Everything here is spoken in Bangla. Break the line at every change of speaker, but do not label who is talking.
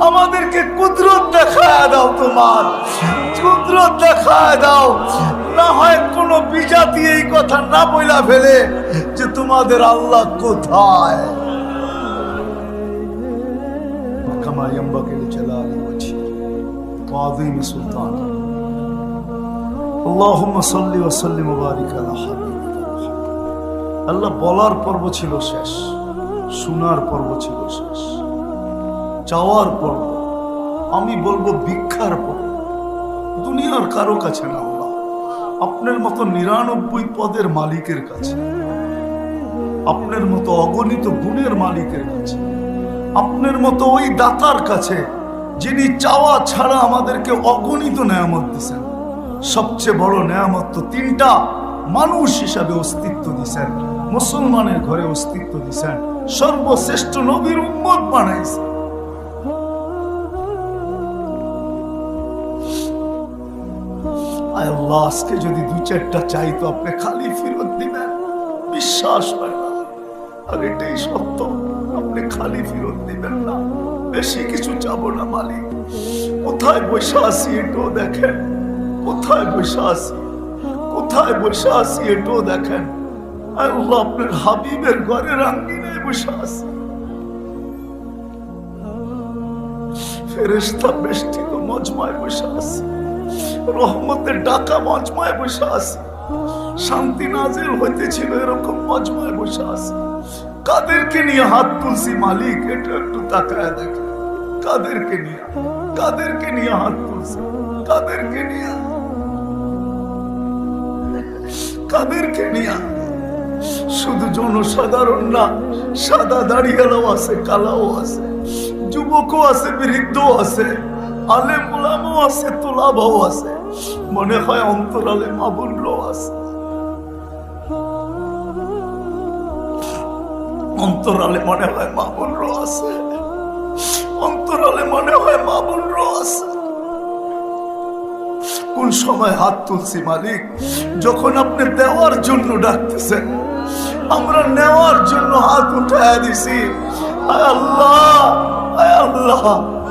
আমাদেরকে কুদরত দেখায় দাও তোমার। কুদরত দেখায় দাও। না হয় কোনো বিজাতি এই কথা না বইলা ফেলে যে তোমাদের আল্লাহ কোথায়। আল্লাহ বলার পর্ব ছিল শেষ, শোনার পর্ব ছিল শেষ। চাওয়ার পর আমি বলব ভিক্ষার পর। দুনিয়ার কারও কাছে না আল্লাহ আপনার মতো নিরানব্বই পদের মালিকের কাছে। আপনার মতো অগণিত গুণের মালিকের কাছে। আপনার মতো ওই দাতার কাছে যিনি চাওয়া ছাড়া আমাদেরকে অগণিত নেয়ামত দিছেন। সবচেয়ে বড় নেয়ামত তো তিনটা মানুষ হিসাবে অস্তিত্ব দিছেন। মুসলমানের ঘরে অস্তিত্ব দিছেন। সর্বশ্রেষ্ঠ নবীর উম্মত বানাইছে আল্লাহ যদি দু চারটা চাই তো আপনি খালি ফেরত দিবেন। বিশ্বাস হয় না। আর এটাই সত্য। আপনি খালি ফেরত দিবেন না। বেশি কিছু চাবো না, মালিক। কোথায় বসে আছি এটাও দেখেন? কোথায় বসে আছি? কোথায় বসে আছি এটাও দেখেন? আল্লাহ আপনার হাবিবের ঘরে আঙ্গিনায় বসে আছি। ফেরেস্তা বেষ্টিত মজমায় বসে আছি। রহমতের ডাকা মজমায় বসে আছি। শান্তি নাজিল হইতেছিল এরকম মজমায় বসে আছি। কাদেরকে নিয়ে হাত তুলছি মালিক, এটা একটু তাকায় দেখে। কাদেরকে নিয়ে কাদেরকে নিয়ে হাত তুলছি, কাদেরকে নিয়ে। কাদেরকে নিয়ে। শুধু জনসাধারণ না, সাদা দাড়িয়ালাও আছে, কালাও আছে, যুবকও আছে, বৃদ্ধও আছে। আলে মোলামও আছে, তোলাবাও আছে। মনে হয় অন্তরালে মাবুল্লও আছে। অন্তরালে মনে হয় মাবুল্ল আছে। অন্তরালে মনে হয় মাবুল্ল আছে। কোন সময় হাত তুলছি মালিক, যখন আপনি দেওয়ার জন্য ডাকতেছেন, আমরা নেওয়ার জন্য হাত উঠায় দিছি। আল্লাহ আল্লাহ।